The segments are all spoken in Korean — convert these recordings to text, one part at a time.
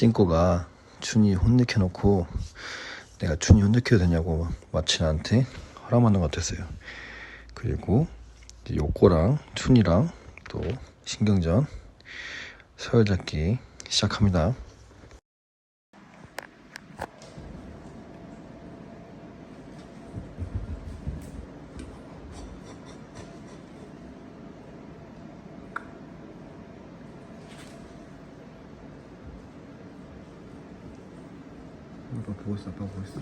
찐꼬가 춘이 혼내켜놓고 내가 춘이 혼내켜도 되냐고 마친한테 허락받는 것 같았어요. 그리고 요꼬랑 춘이랑 또 신경전 서열 잡기 시작합니다. 아빠 보고 있어, 아빠 보고 있어.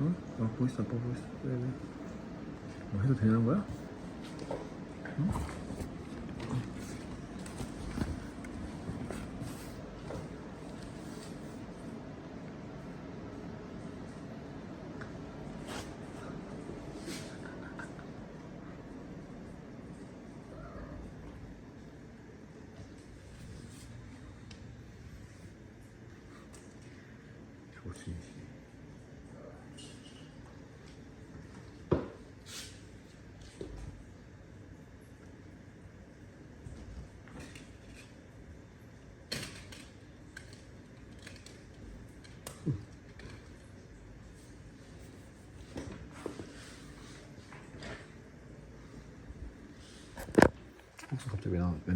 응? 아빠 보고 있어, 아빠 보고 있어. 왜, 왜? 뭐 해도 되는 거야? 응? 좋지. 혹시 갑자기 왜 나, 왜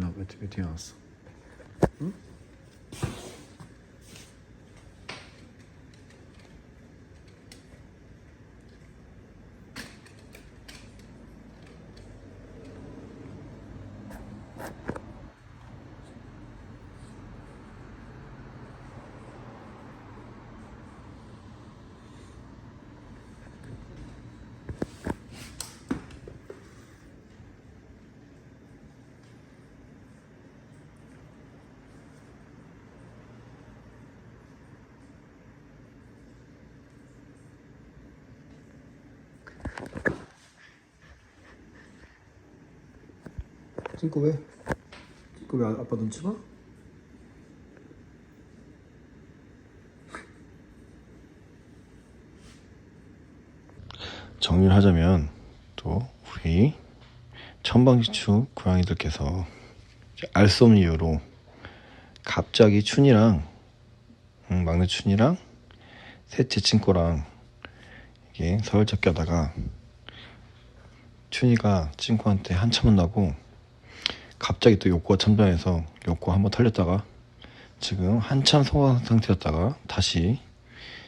찡꼬 왜? 찡꼬 왜 아- 아빠 눈치 봐? 정리를 하자면 또 우리 천방지축 고양이들께서 알 수 없는 이유로 갑자기 춘이랑 음, 막내 춘이랑 셋째 찡꼬랑 이게 서열잡기 하다가 춘이가 찡꼬한테 한참 혼나고 갑자기 또 욕구가 참전해서 욕구 한번 털렸다가 지금 한참 소화 상태였다가 다시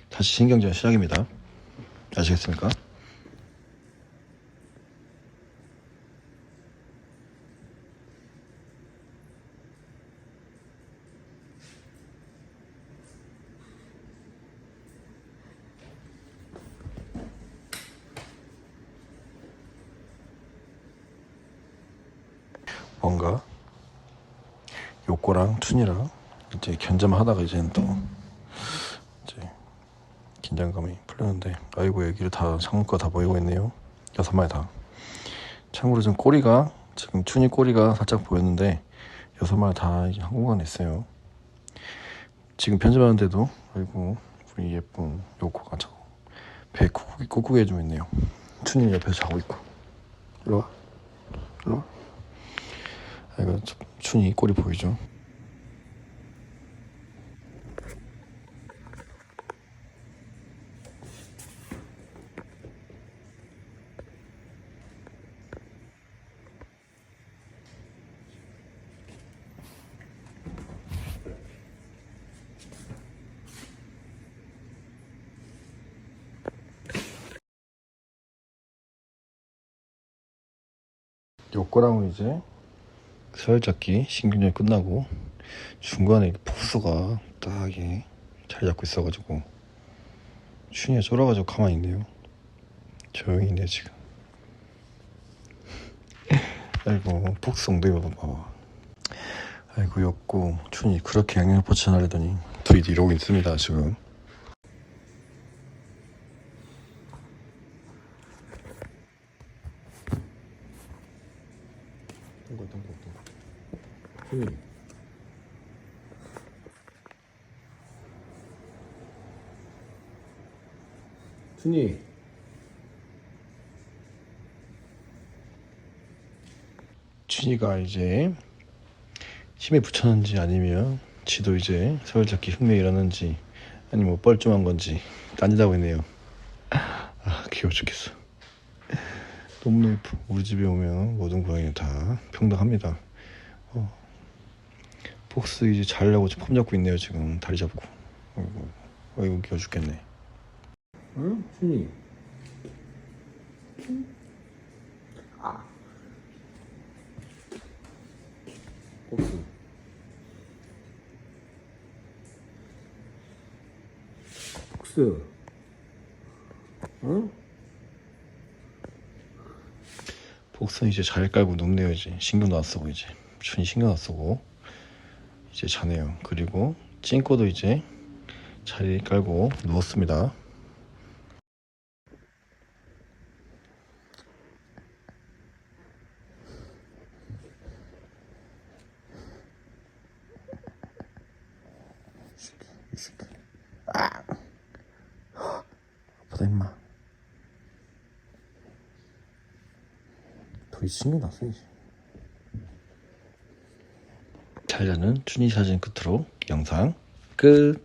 다시 신경전 시작입니다. 아시겠습니까? 뭔가 욕구랑 춘이랑 이제 견제만 하다가 이제는 또 이제 긴장감이 풀렸는데 아이고 애기를 다 창문가 다 보이고 있네요. 여섯 마리 다. 참고로 지금 꼬리가 지금 춘이 꼬리가 살짝 보였는데 여섯 마리 다 이제 한 공간에 있어요. 지금 편집하는데도 아이고 우리 예쁜 요코가 자고 배 쿡쿡이 쿡쿡 해주고 있네요. 춘이 옆에서 자고 있고. 일로 와. 일로 와. 아, 이거 참 춘이 꼬리 보이죠? 요거랑은 이제 서열잡기 신경전이 끝나고 중간에 폭수가 딱 이게 잘 잡고 있어가지고 춘이가 쫄아가지고 가만히 있네요. 조용히 있네 지금. 아이고 폭수 엉덩이 봐봐 봐봐. 아이고 였고 춘이 그렇게 양양포천 하려더니 둘이 이러고 있습니다 지금 동거 동거 동거. 춘이. 춘이. 춘이가 이제 힘에 붙였는지 아니면 지도 이제 서울잡기 흉내 일어는지 아니면 뭐 뻘쭘한 건지 딴짓하고 있네요. 아 귀여워 죽겠어 예뻐 우리 집에 오면 모든 고양이는 다 평등합니다. 어. 폭스 이제 지금 폼 잡고 있네요 지금. 다리 잡고. 어이구 어이구 귀여워 죽겠네. 응? 순이. 아. 폭스. 폭스 복선 이제 잘 깔고 눕네요 이제. 신경도 안 쓰고 이제. 준이 신경 안 쓰고 이제 자네요. 그리고 찡꼬도 이제 자리 깔고 누웠습니다. 아! 아프다 임마 더 신경 났어야지. 잘 자는 준이 사진 끝으로 영상 끝